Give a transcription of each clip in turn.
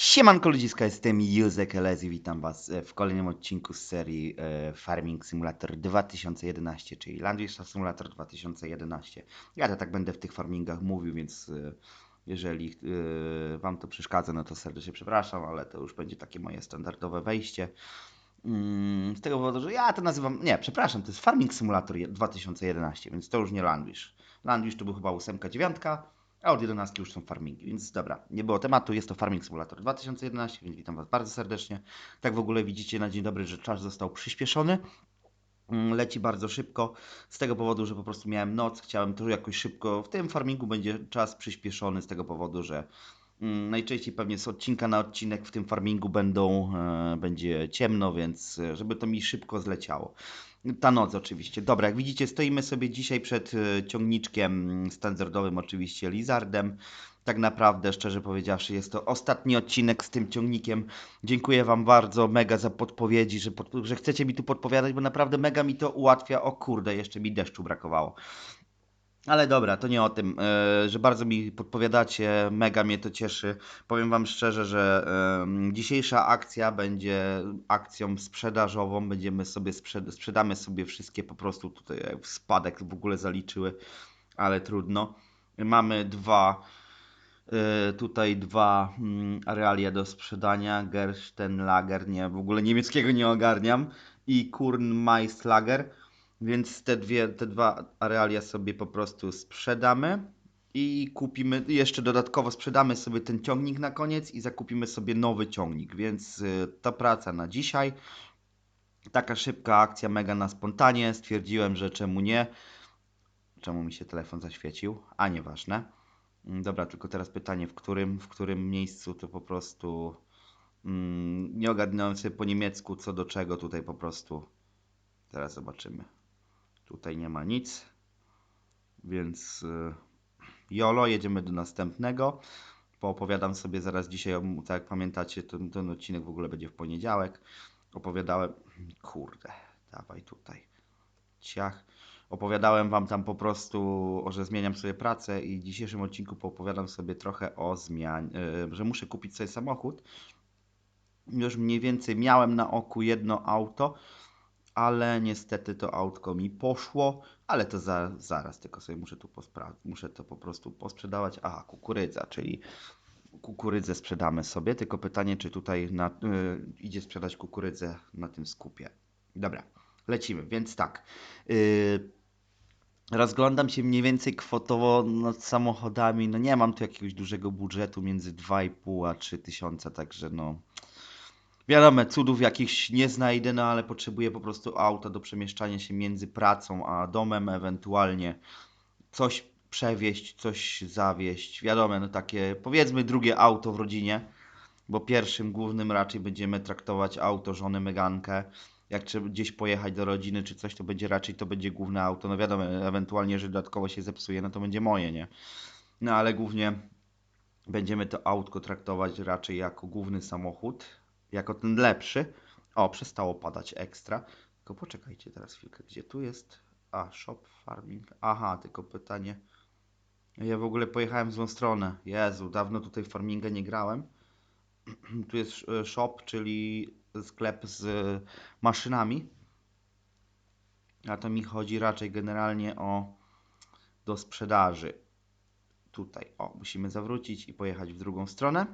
Siemanko ludziska, jestem Józek Elezi, witam was e, w kolejnym odcinku z serii e, Farming Simulator 2011, czyli Landwisha Simulator 2011. Ja to tak będę w tych farmingach mówił, więc e, jeżeli wam to przeszkadza, no to serdecznie przepraszam, ale to już będzie takie moje standardowe wejście. Mm, Z tego powodu, że ja to nazywam, nie, przepraszam, to jest Farming Simulator je- 2011, więc to już nie Landwish. Landwish to był chyba 8, 9, a od 11 już są farmingi, więc dobra, nie było tematu, jest to Farming Simulator 2011, więc witam Was bardzo serdecznie. Tak w ogóle widzicie na dzień dobry, że czas został przyspieszony. Mm, Leci bardzo szybko, z tego powodu, że po prostu miałem noc, chciałem to jakoś szybko. W tym farmingu będzie czas przyspieszony z tego powodu, że najczęściej pewnie z odcinka na odcinek w tym farmingu będą, e, będzie ciemno, więc e, żeby to mi szybko zleciało. Ta noc oczywiście. Dobra, jak widzicie, stoimy sobie dzisiaj przed e, ciągniczkiem mm, standardowym, oczywiście Lizardem. Tak naprawdę, szczerze powiedziawszy, jest to ostatni odcinek z tym ciągnikiem. Dziękuję Wam bardzo, mega za podpowiedzi, że, pod, że chcecie mi tu podpowiadać, bo naprawdę mega mi to ułatwia. O kurde, jeszcze mi deszczu brakowało. Ale dobra, to nie o tym, e, że bardzo mi podpowiadacie, mega mnie to cieszy. Powiem Wam szczerze, że dzisiejsza akcja będzie akcją sprzedażową. Będziemy sobie sprzed sprzedamy sobie wszystkie po prostu tutaj e, w spadek w ogóle zaliczyły, ale trudno. Mamy dwa e, tutaj dwa mm, realia do sprzedania. Gerstenlager, nie, w ogóle niemieckiego nie ogarniam i Kurnmaislager. Więc te, dwie, te dwa arealia sobie po prostu sprzedamy i kupimy, jeszcze dodatkowo sprzedamy sobie ten ciągnik na koniec i zakupimy sobie nowy ciągnik, więc y, to praca na dzisiaj. Taka szybka akcja, mega na spontanie. Stwierdziłem, że czemu nie. Czemu mi się telefon zaświecił? A nieważne. Mm, Dobra, tylko teraz pytanie, w którym, w którym miejscu to po prostu mm, nie ogarnąłem sobie po niemiecku co do czego tutaj po prostu. Teraz zobaczymy. Tutaj nie ma nic. Więc y, jolo, jedziemy do następnego. Poopowiadam sobie zaraz dzisiaj, tak jak pamiętacie, ten, ten odcinek w ogóle będzie w poniedziałek. Opowiadałem, kurde, dawaj tutaj, ciach. Opowiadałem wam tam po prostu, że zmieniam sobie pracę i w dzisiejszym odcinku poopowiadam sobie trochę o zmianie, y, że muszę kupić sobie samochód. Już mniej więcej miałem na oku jedno auto, ale niestety to autko mi poszło, ale to za, zaraz, tylko sobie muszę tu pospra- muszę to po prostu posprzedawać. Aha, kukurydza, czyli kukurydzę sprzedamy sobie, tylko pytanie, czy tutaj na, y, idzie sprzedać kukurydzę na tym skupie. Dobra, lecimy, więc tak. Y, rozglądam się mniej więcej kwotowo nad samochodami, no nie mam tu jakiegoś dużego budżetu między 2,5 a 3 tysiące, także no... Wiadomo, cudów jakichś nie znajdę, no ale potrzebuję po prostu auta do przemieszczania się między pracą a domem, ewentualnie coś przewieźć, coś zawieźć. Wiadomo, no takie powiedzmy drugie auto w rodzinie, bo pierwszym głównym raczej będziemy traktować auto żony Megankę. Jak trzeba gdzieś pojechać do rodziny czy coś, to będzie raczej to będzie główne auto. No wiadomo, ewentualnie, że dodatkowo się zepsuje, no to będzie moje, nie? No ale głównie będziemy to autko traktować raczej jako główny samochód, jako ten lepszy. O, przestało padać ekstra. Tylko poczekajcie teraz chwilkę, gdzie tu jest? A, shop farming. Aha, tylko pytanie. Ja w ogóle pojechałem w złą stronę. Jezu, dawno tutaj farminga nie grałem. Tu jest e, shop, czyli sklep z e, maszynami. A to mi chodzi raczej generalnie o do sprzedaży. Tutaj, o, musimy zawrócić i pojechać w drugą stronę.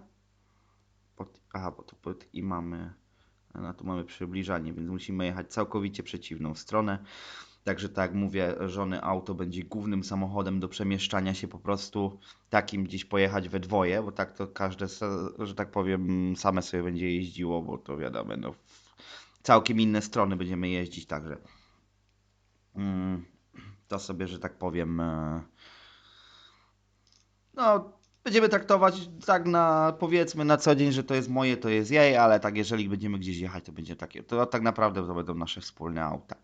Pod, aha, bo tu pod i mamy, no tu mamy przybliżanie, więc musimy jechać całkowicie przeciwną stronę. Także tak jak mówię, żony auto będzie głównym samochodem do przemieszczania się po prostu takim gdzieś pojechać we dwoje, bo tak to każde, że tak powiem, same sobie będzie jeździło, bo to wiadomo, no, całkiem inne strony będziemy jeździć, także mm, to sobie, że tak powiem, e, no, będziemy traktować tak na, powiedzmy, na co dzień, że to jest moje, to jest jej, ale tak jeżeli będziemy gdzieś jechać, to będzie takie, to tak naprawdę to będą nasze wspólne auta.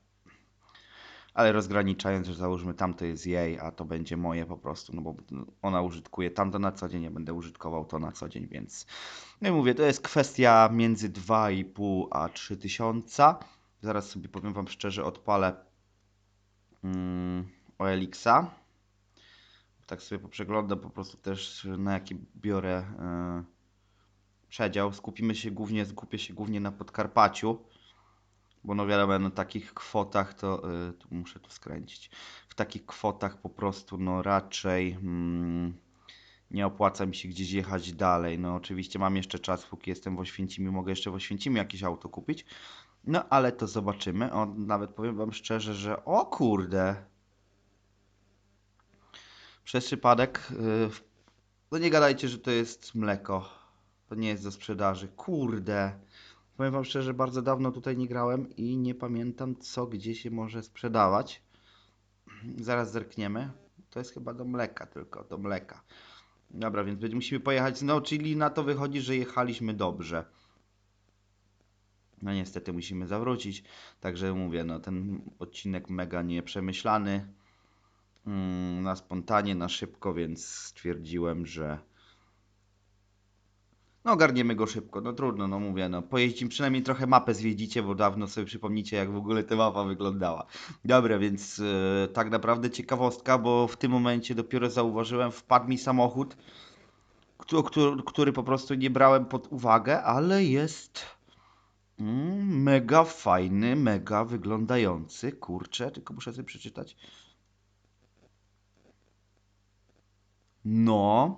Ale rozgraniczając, że załóżmy tamto jest jej, a to będzie moje po prostu, no bo ona użytkuje tamto na co dzień, ja będę użytkował to na co dzień, więc no i mówię, to jest kwestia między 2,5 a 3 tysiąca. Zaraz sobie powiem wam szczerze, odpalę mm, OLX-a. Tak sobie poprzeglądam po prostu też na jaki biorę e, przedział. Skupimy się głównie, skupię się głównie na Podkarpaciu. Bo no wiadomo, na takich kwotach to y, tu muszę tu skręcić. W takich kwotach po prostu no raczej mm, nie opłaca mi się gdzieś jechać dalej. No oczywiście mam jeszcze czas, póki jestem w Oświęcimiu, mogę jeszcze w Oświęcimiu jakieś auto kupić. No ale to zobaczymy. O, nawet powiem wam szczerze, że o kurde. Przez przypadek, y, no nie gadajcie, że to jest mleko. To nie jest do sprzedaży. Kurde. Powiem wam szczerze, bardzo dawno tutaj nie grałem i nie pamiętam co gdzie się może sprzedawać. Zaraz zerkniemy. To jest chyba do mleka tylko, do mleka. Dobra, więc będzie- musimy pojechać. No, czyli na to wychodzi, że jechaliśmy dobrze. No niestety musimy zawrócić. Także mówię, no ten odcinek mega nieprzemyślany. Mm, na spontanie, na szybko, więc stwierdziłem, że no ogarniemy go szybko. No trudno, no mówię, no pojeździmy, przynajmniej trochę mapę zwiedzicie, bo dawno sobie przypomnicie, jak w ogóle ta mapa wyglądała. Dobra, więc e, tak naprawdę ciekawostka, bo w tym momencie dopiero zauważyłem, wpadł mi samochód, któ- który, który po prostu nie brałem pod uwagę, ale jest mm, mega fajny, mega wyglądający. Kurczę, tylko muszę sobie przeczytać. No,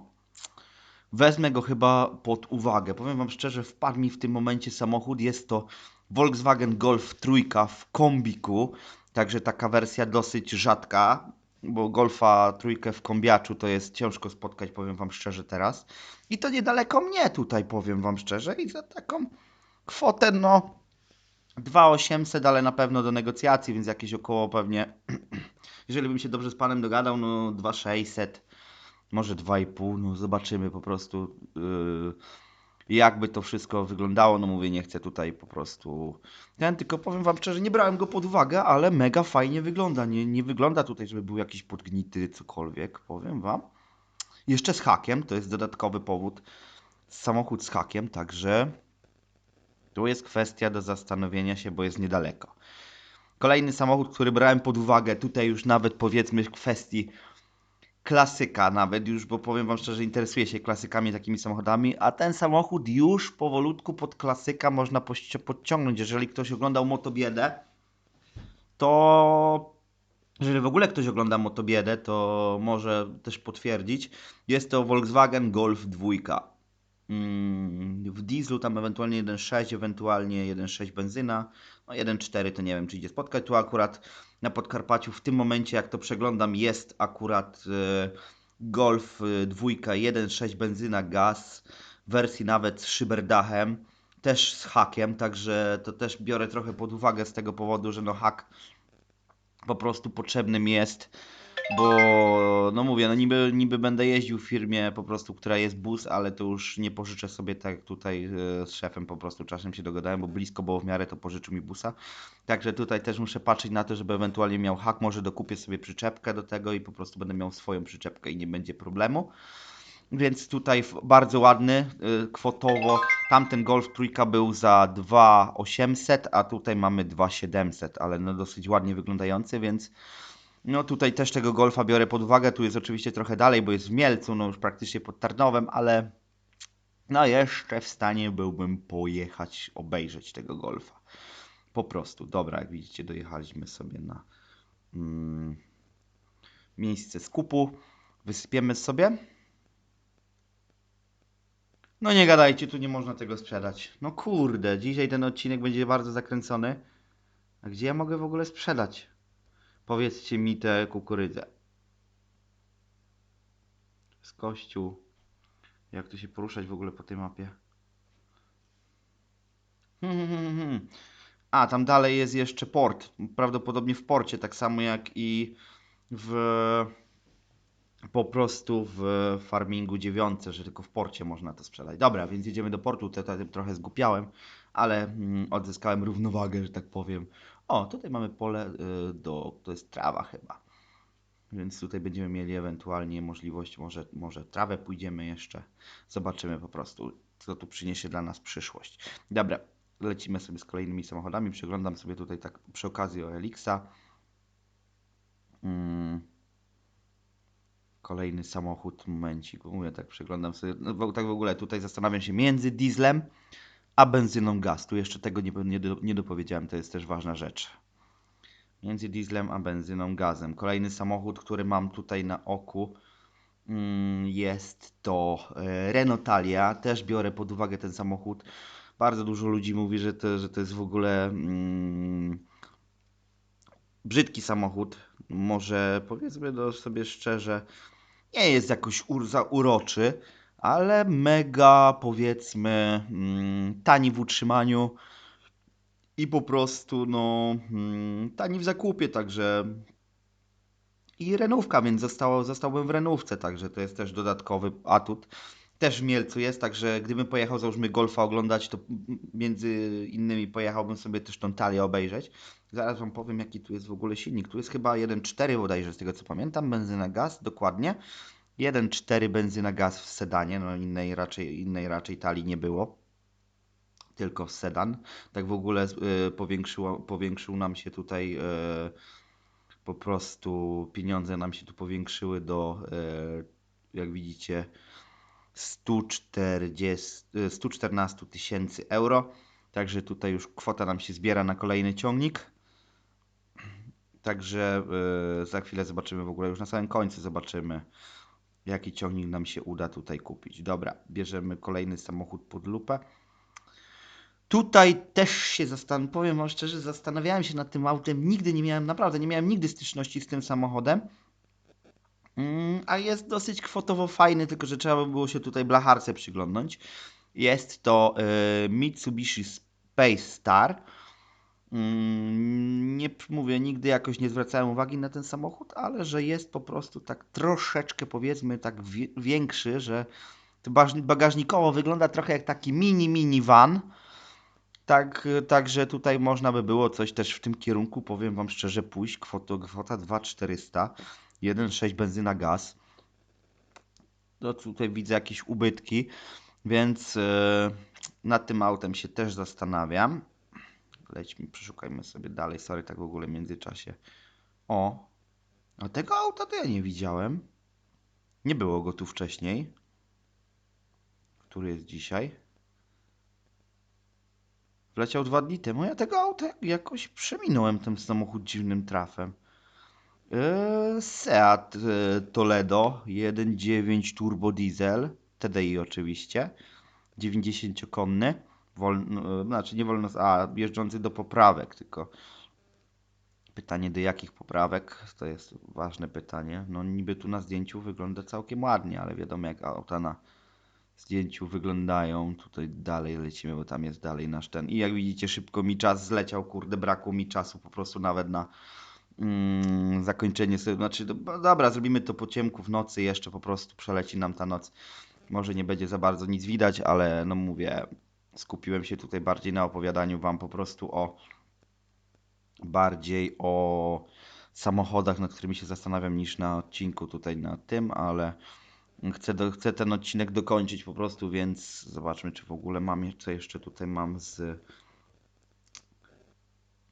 wezmę go chyba pod uwagę. Powiem Wam szczerze, wpadł mi w tym momencie samochód. Jest to Volkswagen Golf trójka w kombiku, także taka wersja dosyć rzadka, bo Golfa trójkę w kombiaczu to jest ciężko spotkać, powiem Wam szczerze teraz. I to niedaleko mnie tutaj, powiem Wam szczerze, i za taką kwotę, no 2800, ale na pewno do negocjacji, więc jakieś około pewnie, jeżeli bym się dobrze z Panem dogadał, no 2600 może 2,5, no zobaczymy po prostu yy, jakby to wszystko wyglądało. No mówię, nie chcę tutaj po prostu ten, tylko powiem wam szczerze, nie brałem go pod uwagę, ale mega fajnie wygląda. Nie, nie wygląda tutaj, żeby był jakiś podgnity, cokolwiek, powiem wam. Jeszcze z hakiem, to jest dodatkowy powód. Samochód z hakiem, także tu jest kwestia do zastanowienia się, bo jest niedaleko. Kolejny samochód, który brałem pod uwagę, tutaj już nawet powiedzmy w kwestii klasyka nawet już, bo powiem wam szczerze, interesuję się klasykami, takimi samochodami, a ten samochód już powolutku pod klasyka można podciągnąć. Jeżeli ktoś oglądał Motobiedę, to jeżeli w ogóle ktoś ogląda Motobiedę, to może też potwierdzić. Jest to Volkswagen Golf 2. Mm, W dieslu tam ewentualnie 1.6, ewentualnie 1.6 benzyna, no 1.4 to nie wiem czy idzie spotkać. Tu akurat na Podkarpaciu w tym momencie jak to przeglądam jest akurat e, Golf e, 2 1.6 benzyna gaz wersji nawet z szyberdachem, też z hakiem, także to też biorę trochę pod uwagę z tego powodu, że no hak po prostu potrzebny mi jest, bo no mówię, no niby, niby będę jeździł w firmie po prostu, która jest bus, ale to już nie pożyczę sobie tak tutaj e, z szefem po prostu czasem się dogadałem, bo blisko było w miarę to pożyczył mi busa. Także tutaj też muszę patrzeć na to, żeby ewentualnie miał hak, może dokupię sobie przyczepkę do tego i po prostu będę miał swoją przyczepkę i nie będzie problemu. Więc tutaj bardzo ładny y, kwotowo. Tamten Golf trójka był za 2800, a tutaj mamy 2700, ale no dosyć ładnie wyglądający, więc no tutaj też tego Golfa biorę pod uwagę. Tu jest oczywiście trochę dalej, bo jest w Mielcu, no już praktycznie pod Tarnowem, ale no jeszcze w stanie byłbym pojechać, obejrzeć tego Golfa. Po prostu. Dobra, jak widzicie, dojechaliśmy sobie na mm, miejsce skupu. Wysypiemy sobie. No nie gadajcie, tu nie można tego sprzedać. No kurde, dzisiaj ten odcinek będzie bardzo zakręcony. A gdzie ja mogę w ogóle sprzedać? Powiedzcie mi tę kukurydzę. Z kościół. Jak tu się poruszać w ogóle po tej mapie? Hmm, hmm, hmm. A, tam dalej jest jeszcze port. Prawdopodobnie w porcie, tak samo jak i w po prostu w farmingu dziewiątce, że tylko w porcie można to sprzedać. Dobra, więc jedziemy do portu, tutaj trochę zgupiałem, ale mm, odzyskałem równowagę, że tak powiem. O, tutaj mamy pole y, do, to jest trawa chyba. Więc tutaj będziemy mieli ewentualnie możliwość, może, może trawę pójdziemy jeszcze. Zobaczymy po prostu, co tu przyniesie dla nas przyszłość. Dobra, lecimy sobie z kolejnymi samochodami. Przeglądam sobie tutaj tak przy okazji o Elixa. Mm. Kolejny samochód, momencik, mówię, tak przeglądam sobie, no, tak w ogóle tutaj zastanawiam się między dieslem a benzyną gaz. Tu jeszcze tego nie, nie, nie dopowiedziałem, to jest też ważna rzecz. Między dieslem a benzyną gazem. Kolejny samochód, który mam tutaj na oku mm, jest to e, Renault Talia. Też biorę pod uwagę ten samochód. Bardzo dużo ludzi mówi, że to, że to jest w ogóle mm, brzydki samochód. Może powiedzmy sobie szczerze, nie jest jakoś ur, za uroczy, ale mega powiedzmy mm, tani w utrzymaniu i po prostu no mm, tani w zakupie, także i renówka, więc zostało, zostałbym w renówce, także to jest też dodatkowy atut. Też w Mielcu jest, także gdybym pojechał załóżmy Golfa oglądać, to między innymi pojechałbym sobie też tą talię obejrzeć. Zaraz wam powiem jaki tu jest w ogóle silnik. Tu jest chyba 1.4 bodajże z tego co pamiętam, benzyna gaz, dokładnie. 1.4 benzyna gaz w sedanie, no innej raczej, innej raczej talii nie było. Tylko sedan. Tak w ogóle y, powiększyło, powiększył nam się tutaj y, po prostu pieniądze nam się tu powiększyły do, e, jak widzicie, 140, e, 114 tysięcy euro. Także tutaj już kwota nam się zbiera na kolejny ciągnik. Także za chwilę zobaczymy w ogóle, już na samym końcu zobaczymy, jaki ciągnik nam się uda tutaj kupić. Dobra, bierzemy kolejny samochód pod lupę. Tutaj też się zastanawiam, powiem wam szczerze, zastanawiałem się nad tym autem. Nigdy nie miałem, naprawdę nie miałem nigdy styczności z tym samochodem. Mm, a jest dosyć kwotowo fajny, tylko że trzeba by było się tutaj blacharce przyglądnąć. Jest to e, Mitsubishi Space Star. Mm, Nie mówię, nigdy jakoś nie zwracałem uwagi na ten samochód, ale że jest po prostu tak troszeczkę powiedzmy tak większy, że to bagażnikowo wygląda trochę jak taki mini mini van. Tak, także tutaj można by było coś też w tym kierunku, powiem wam szczerze, pójść. Kwota, kwota 2400, 1,6 benzyna gaz. No tutaj widzę jakieś ubytki, więc y, nad tym autem się też zastanawiam. Lećmy, przeszukajmy sobie dalej. Sorry, tak w ogóle w międzyczasie. O, a tego auta to ja nie widziałem. Nie było go tu wcześniej. Który jest dzisiaj? Wleciał dwa dni temu. Ja tego auta jakoś przeminąłem tym samochód dziwnym trafem. Eee, Seat e, Toledo 1.9 turbo diesel. TDI oczywiście. 90-konny. Wolno, e, znaczy nie wolno, a jeżdżący do poprawek tylko. Pytanie do jakich poprawek? To jest ważne pytanie. No niby tu na zdjęciu wygląda całkiem ładnie, ale wiadomo jak auta na zdjęciu wyglądają. Tutaj dalej lecimy, bo tam jest dalej nasz ten. I jak widzicie, szybko mi czas zleciał, kurde, brakło mi czasu po prostu nawet na mm, zakończenie sobie. Znaczy, do, no dobra, zrobimy to po ciemku w nocy, jeszcze po prostu przeleci nam ta noc. Może nie będzie za bardzo nic widać, ale no mówię, skupiłem się tutaj bardziej na opowiadaniu Wam po prostu o bardziej o samochodach, nad którymi się zastanawiam, niż na odcinku tutaj na tym, ale chcę, do, chcę ten odcinek dokończyć po prostu, więc zobaczmy, czy w ogóle mam, co jeszcze tutaj mam z...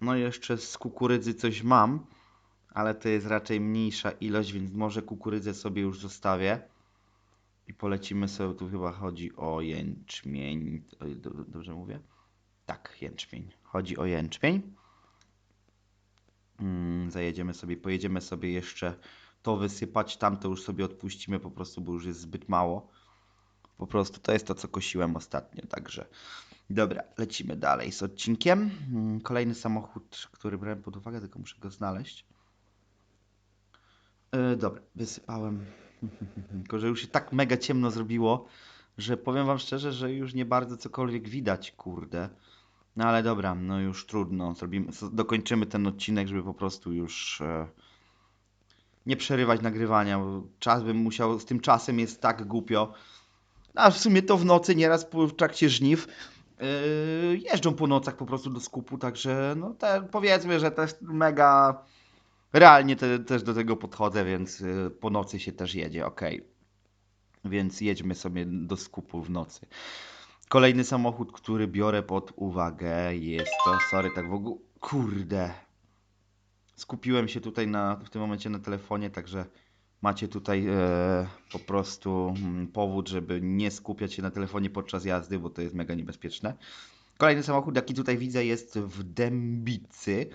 No jeszcze z kukurydzy coś mam, ale to jest raczej mniejsza ilość, więc może kukurydzę sobie już zostawię. I polecimy sobie, tu chyba chodzi o jęczmień. Dobrze mówię? Tak, jęczmień. Chodzi o jęczmień. Mm, zajedziemy sobie, pojedziemy sobie jeszcze to wysypać, tamto już sobie odpuścimy po prostu, bo już jest zbyt mało. Po prostu to jest to, co kosiłem ostatnio, także dobra, lecimy dalej z odcinkiem. Mm, Kolejny samochód, który brałem pod uwagę, tylko muszę go znaleźć. E, dobra, wysypałem. Tylko, że już się tak mega ciemno zrobiło, że powiem wam szczerze, że już nie bardzo cokolwiek widać, kurde. No ale dobra, no już trudno. Zrobimy, dokończymy ten odcinek, żeby po prostu już e, nie przerywać nagrywania, bo czas bym musiał, z tym czasem jest tak głupio. A w sumie to w nocy nieraz w trakcie żniw yy, jeżdżą po nocach po prostu do skupu, także no te, powiedzmy, że też mega realnie te, też do tego podchodzę, więc yy, po nocy się też jedzie, okej. Więc jedźmy sobie do skupu w nocy. Kolejny samochód, który biorę pod uwagę jest to, sorry, tak w ogóle, kurde. Skupiłem się tutaj na, w tym momencie na telefonie, także macie tutaj e, po prostu mm, powód, żeby nie skupiać się na telefonie podczas jazdy, bo to jest mega niebezpieczne. Kolejny samochód, jaki tutaj widzę, jest w Dębicy.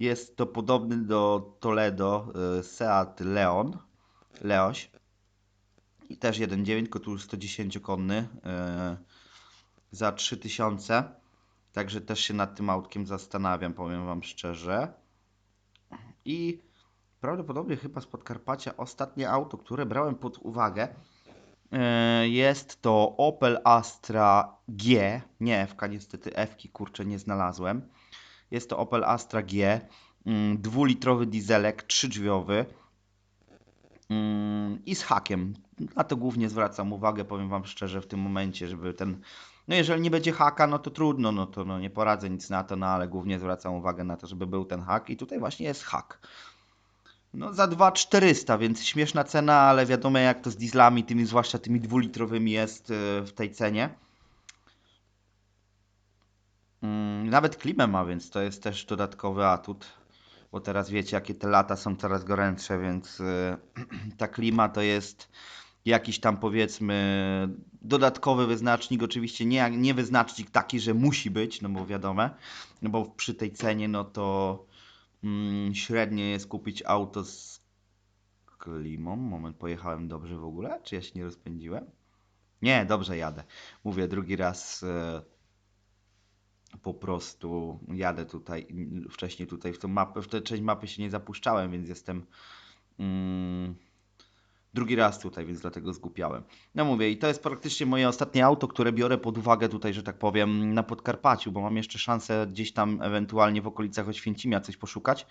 Jest to podobny do Toledo e, Seat Leon. Leoś. I też 1.9, tylko tu już 110-konny. E, za 3000. Także też się nad tym autkiem zastanawiam, powiem Wam szczerze. I prawdopodobnie chyba z Podkarpacia ostatnie auto, które brałem pod uwagę, e, jest to Opel Astra G. Nie F, niestety F, kurczę, nie znalazłem. Jest to Opel Astra G, mm, dwulitrowy dieselek, trzydrzwiowy mm, i z hakiem. Na to głównie zwracam uwagę, powiem Wam szczerze, w tym momencie, żeby ten. No, jeżeli nie będzie haka, no to trudno, no to no, nie poradzę nic na to, no ale głównie zwracam uwagę na to, żeby był ten hak i tutaj właśnie jest hak. No za 2400, więc śmieszna cena, ale wiadomo jak to z dieslami, tymi zwłaszcza tymi dwulitrowymi jest y, w tej cenie. Mm, Nawet klimę ma, więc to jest też dodatkowy atut. Bo teraz wiecie, jakie te lata są coraz gorętsze, więc y, ta klima to jest jakiś tam powiedzmy dodatkowy wyznacznik. Oczywiście nie, nie wyznacznik taki, że musi być, no bo wiadomo, no bo przy tej cenie, no to mm, średnie jest kupić auto z klimą. Moment, pojechałem dobrze w ogóle? Czy ja się nie rozpędziłem? Nie, dobrze jadę. Mówię drugi raz. y, po prostu jadę tutaj, wcześniej tutaj w tą mapę, w tę część mapy się nie zapuszczałem, więc jestem mm, drugi raz tutaj, więc dlatego zgupiałem. No mówię, i to jest praktycznie moje ostatnie auto, które biorę pod uwagę tutaj, że tak powiem, na Podkarpaciu, bo mam jeszcze szansę gdzieś tam ewentualnie w okolicach Oświęcimia coś poszukać.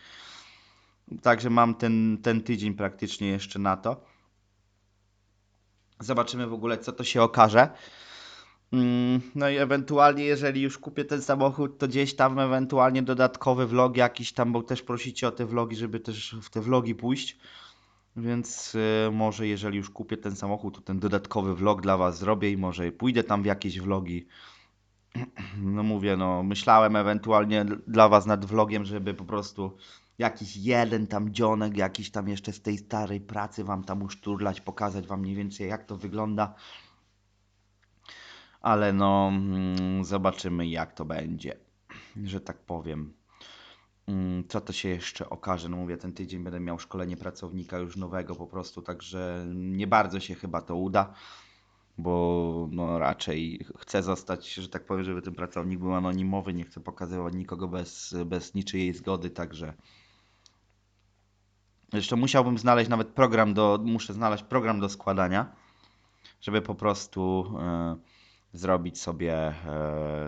Także mam ten, ten tydzień praktycznie jeszcze na to. Zobaczymy w ogóle, co to się okaże. Mm, No i ewentualnie, jeżeli już kupię ten samochód, to gdzieś tam ewentualnie dodatkowy vlog jakiś tam, bo też prosicie o te vlogi, żeby też w te vlogi pójść. Więc y, może jeżeli już kupię ten samochód, to ten dodatkowy vlog dla Was zrobię i może pójdę tam w jakieś vlogi. No mówię, no myślałem ewentualnie dla Was nad vlogiem, żeby po prostu jakiś jeden tam dzionek, jakiś tam jeszcze z tej starej pracy Wam tam uszturlać, pokazać Wam mniej więcej jak to wygląda ale no mm, zobaczymy jak to będzie, że tak powiem. Mm, Co to się jeszcze okaże? No mówię, ten tydzień będę miał szkolenie pracownika już nowego po prostu, także nie bardzo się chyba to uda, bo no raczej chcę zostać, że tak powiem, żeby ten pracownik był anonimowy, nie chcę pokazywać nikogo bez, bez niczyjej zgody, także zresztą musiałbym znaleźć nawet program do, muszę znaleźć program do składania, żeby po prostu e, zrobić sobie, e,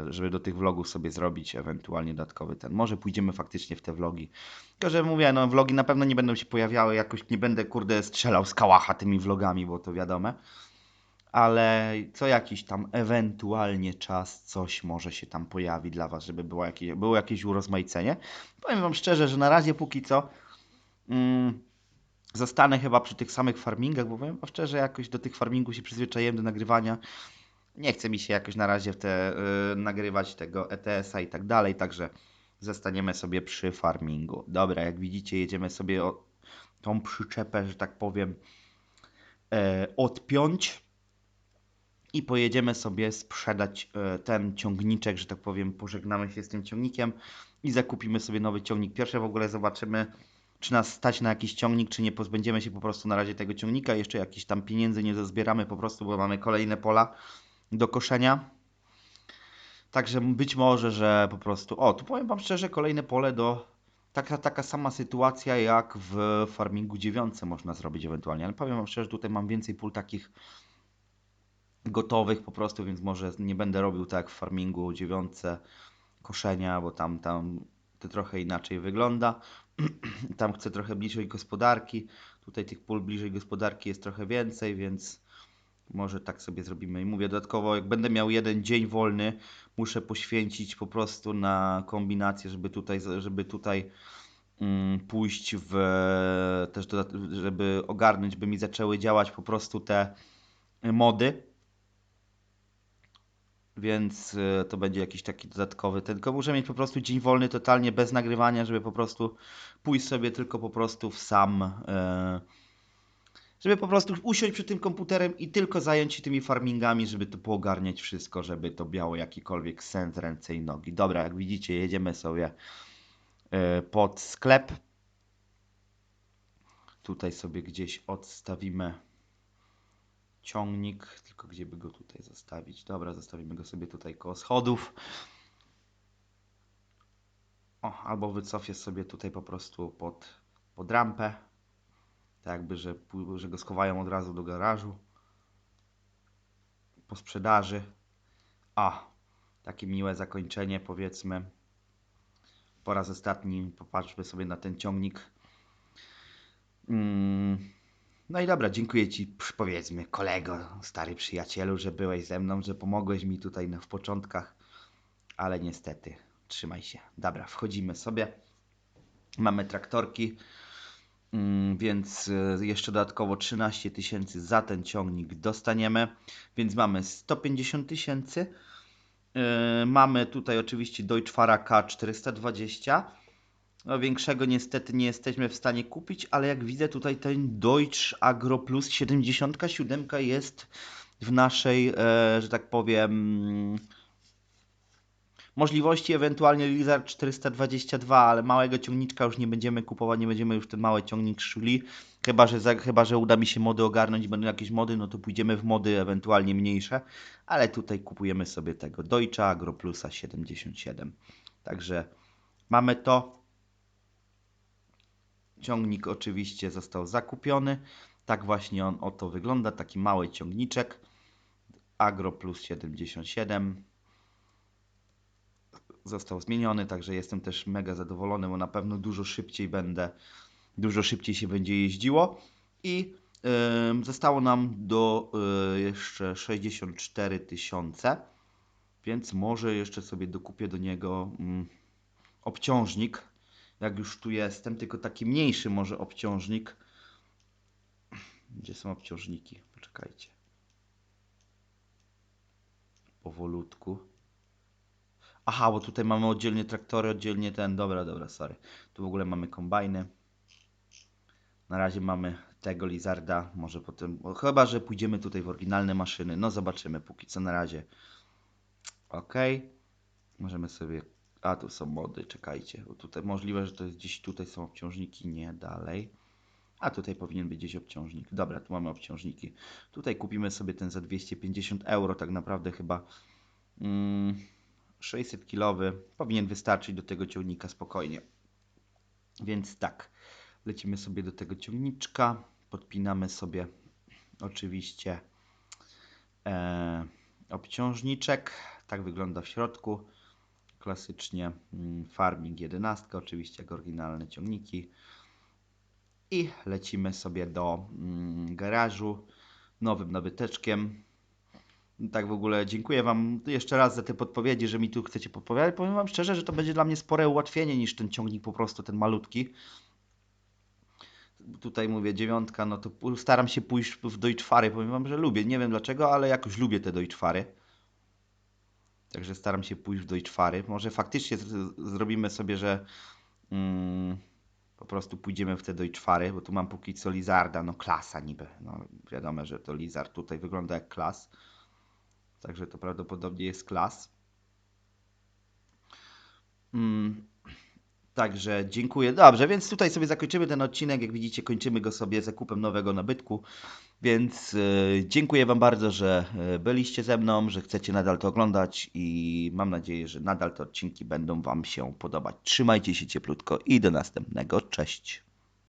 żeby do tych vlogów sobie zrobić ewentualnie dodatkowy ten. Może pójdziemy faktycznie w te vlogi. Tylko, że mówię, no vlogi na pewno nie będą się pojawiały, jakoś nie będę, kurde, strzelał z kałacha tymi vlogami, bo to wiadome. Ale co jakiś tam ewentualnie czas, coś może się tam pojawi dla Was, żeby było jakieś, było jakieś urozmaicenie. Powiem Wam szczerze, że na razie póki co mm, zostanę chyba przy tych samych farmingach, bo powiem szczerze, jakoś do tych farmingów się przyzwyczaiłem do nagrywania. Nie chce mi się jakoś na razie w te y, nagrywać tego ETS-a i tak dalej, także zostaniemy sobie przy farmingu. Dobra, jak widzicie, jedziemy sobie o tą przyczepę, że tak powiem, e, odpiąć i pojedziemy sobie sprzedać e, ten ciągniczek, że tak powiem, pożegnamy się z tym ciągnikiem i zakupimy sobie nowy ciągnik. Pierwsze w ogóle zobaczymy, czy nas stać na jakiś ciągnik, czy nie pozbędziemy się po prostu na razie tego ciągnika. Jeszcze jakichś tam pieniędzy nie dozbieramy po prostu, bo mamy kolejne pola do koszenia. Także być może, że po prostu. O, tu powiem Wam szczerze, kolejne pole do. Taka, taka sama sytuacja jak w farmingu 9 można zrobić ewentualnie, ale powiem Wam szczerze, tutaj mam więcej pól takich gotowych po prostu, więc może nie będę robił tak jak w farmingu 9 koszenia, bo tam, tam to trochę inaczej wygląda. Tam chcę trochę bliżej gospodarki. Tutaj tych pól bliżej gospodarki jest trochę więcej, więc może tak sobie zrobimy. I mówię dodatkowo, jak będę miał jeden dzień wolny, muszę poświęcić po prostu na kombinację, żeby tutaj, żeby tutaj mm, pójść w też, żeby ogarnąć, by mi zaczęły działać po prostu te mody. Więc y, to będzie jakiś taki dodatkowy. Tylko muszę mieć po prostu dzień wolny totalnie bez nagrywania, żeby po prostu pójść sobie tylko po prostu w sam, e, żeby po prostu usiąść przed tym komputerem i tylko zająć się tymi farmingami, żeby to poogarniać wszystko, żeby to miało jakikolwiek sens, ręce i nogi. Dobra, jak widzicie, jedziemy sobie e, pod sklep. Tutaj sobie gdzieś odstawimy ciągnik, tylko gdzie by go tutaj zostawić? Dobra, zostawimy go sobie tutaj koło schodów. O, albo wycofię sobie tutaj po prostu pod, pod rampę. Tak jakby, że, że go schowają od razu do garażu. Po sprzedaży. A, takie miłe zakończenie powiedzmy. Po raz ostatni popatrzmy sobie na ten ciągnik. Mm. No i dobra, dziękuję Ci, powiedzmy, kolego, stary przyjacielu, że byłeś ze mną, że pomogłeś mi tutaj w początkach, ale niestety, trzymaj się. Dobra, wchodzimy sobie. Mamy traktorki, więc y, jeszcze dodatkowo 13 tysięcy za ten ciągnik dostaniemy, więc mamy 150 tysięcy. Yy, mamy tutaj oczywiście Deutschfara K420. No, większego niestety nie jesteśmy w stanie kupić, ale jak widzę tutaj ten Deutsch Agro Plus 77 jest w naszej, e, że tak powiem, możliwości ewentualnie Lizard 422, ale małego ciągniczka już nie będziemy kupować, nie będziemy już ten mały ciągnik szuli, chyba że, chyba, że uda mi się mody ogarnąć będą jakieś mody, no to pójdziemy w mody ewentualnie mniejsze, ale tutaj kupujemy sobie tego Deutscha Agro Plusa 77. Także mamy to. Ciągnik oczywiście został zakupiony. Tak właśnie on oto wygląda, taki mały ciągniczek. Agro Plus 77 został zmieniony, także jestem też mega zadowolony, bo na pewno dużo szybciej będę, dużo szybciej się będzie jeździło. I ym, zostało nam do y, jeszcze 64 tysiące, więc może jeszcze sobie dokupię do niego mm, obciążnik, jak już tu jestem, tylko taki mniejszy może obciążnik. Gdzie są obciążniki? Poczekajcie. Powolutku. Aha, bo tutaj mamy oddzielnie traktory, oddzielnie ten. Dobra, dobra, sorry. Tu w ogóle mamy kombajny. Na razie mamy tego Lizarda. Może potem. Chyba, że pójdziemy tutaj w oryginalne maszyny. No, zobaczymy. Póki co na razie. Ok. Możemy sobie. A tu są mody, czekajcie. Bo tutaj możliwe, że to jest gdzieś tutaj są obciążniki, nie dalej. A tutaj powinien być gdzieś obciążnik. Dobra, tu mamy obciążniki. Tutaj kupimy sobie ten za 250 euro. Tak naprawdę chyba. Mm, 600 kilowy powinien wystarczyć do tego ciągnika spokojnie. Więc tak, lecimy sobie do tego ciągniczka, podpinamy sobie oczywiście e, obciążniczek. Tak wygląda w środku. Klasycznie mm, Farming 11, oczywiście jak oryginalne ciągniki. I lecimy sobie do mm, garażu nowym nabyteczkiem. Tak w ogóle dziękuję Wam jeszcze raz za te podpowiedzi, że mi tu chcecie podpowiadać. Powiem Wam szczerze, że to będzie dla mnie spore ułatwienie niż ten ciągnik po prostu, ten malutki. Tutaj mówię dziewiątka, no to staram się pójść w Deutschfary. Powiem Wam, że lubię. Nie wiem dlaczego, ale jakoś lubię te Deutschfary. Także staram się pójść w Deutschfary. Może faktycznie zrobimy sobie, że mm, po prostu pójdziemy w te Deutschfary, bo tu mam póki co Lizarda, no klasa niby. No wiadomo, że to Lizard tutaj wygląda jak klas. Także to prawdopodobnie jest klas. Mm, Także dziękuję. Dobrze, więc tutaj sobie zakończymy ten odcinek. Jak widzicie, kończymy go sobie zakupem nowego nabytku. Więc e, dziękuję Wam bardzo, że e, byliście ze mną, że chcecie nadal to oglądać i mam nadzieję, że nadal te odcinki będą Wam się podobać. Trzymajcie się cieplutko i do następnego. Cześć.